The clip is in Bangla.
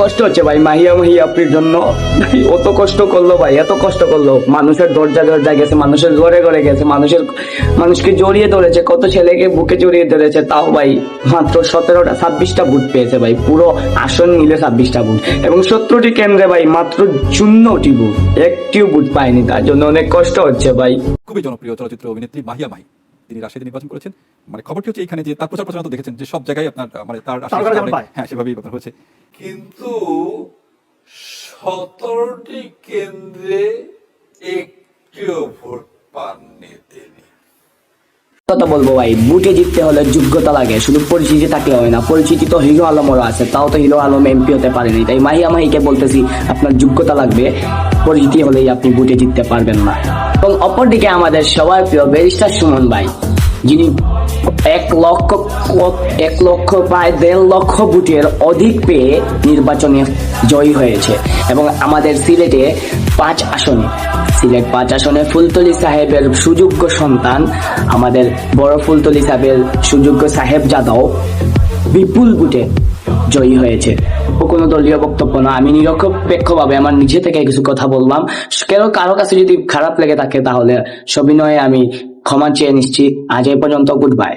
কষ্ট হচ্ছে ভাই মাহিয়া মাহিয়া আপনার জন্য। অত কষ্ট করল ভাই এত কষ্ট করল। মানুষের দরজা দরজা গেছে মানুষের ঘরে ঘরে গেছে মানুষের মানুষকে জড়িয়ে ধরেছে কত ছেলেকে বুকে জড়িয়ে ধরেছে তাও ভাই মাত্র সতেরোটা ছাব্বিশটা বুথ পেয়েছে ভাই পুরো আসন মিলে ছাব্বিশটা বুথ এবং সত্তরটি কেন্দ্রে ভাই মাত্র শূন্যটি বুথ একটিও বুথ পায়নি তার জন্য অনেক কষ্ট হচ্ছে ভাই। খুবই জনপ্রিয় চলচ্চিত্র অভিনেত্রী মাহিয়া মাহি তিনি রাশিয়াতে নির্বাচন করেছেন। মানে খবরটি হচ্ছে এখানে যে তার প্রচার প্রচারণা তো দেখেছেন যে সব জায়গায় আপনার মানে তার। হ্যাঁ সেভাবেই আপনার হয়েছে কিন্তু সতেরোটি কেন্দ্রে একটিও ভোট পাননি তিনি। কথা বলব ভাই বুটে জিততে হলে যোগ্যতা লাগে, শুধু পরিচিতি থাকলে হয় না, পরিচিতি তো হিরো আলমেরও আছে, তাও তো হিরো আলম এমপি হতে পারেনি, তাই মাহিয়া মাহিকে বলতেছি, আপনার যোগ্যতা লাগবে, পরিচিতি হলেই আপনি বুটে জিততে পারবেন না। এবং অপরদিকে আমাদের সবার প্রিয় ব্যারিস্টার সুমন ভাই, যিনি এক লক্ষ এক লক্ষ প্রায় দেড় লক্ষ ভোটের অধিক পেয়ে নির্বাচনে জয়ী হয়েছে এবং আমাদের সিলেটে পাঁচ আসনে, সিলেট পাঁচ আসনে ফুলতলি সাহেবের সুযোগ্য সন্তান, আমাদের বড় ফুলতলি সাহেবের সুযোগ্য সাহেব যাদব বিপুল বুটে জয়ী হয়েছে। কোনো দলীয় বক্তব্য না। আমি নিরপেক্ষভাবে আমার নিজে থেকে কিছু কথা বললাম। কেন কারও কাছে যদি খারাপ লেগে থাকে তাহলে সবিনয়ে আমি ক্ষমা চেয়ে নিচ্ছি আজ এ পর্যন্ত গুড বাই।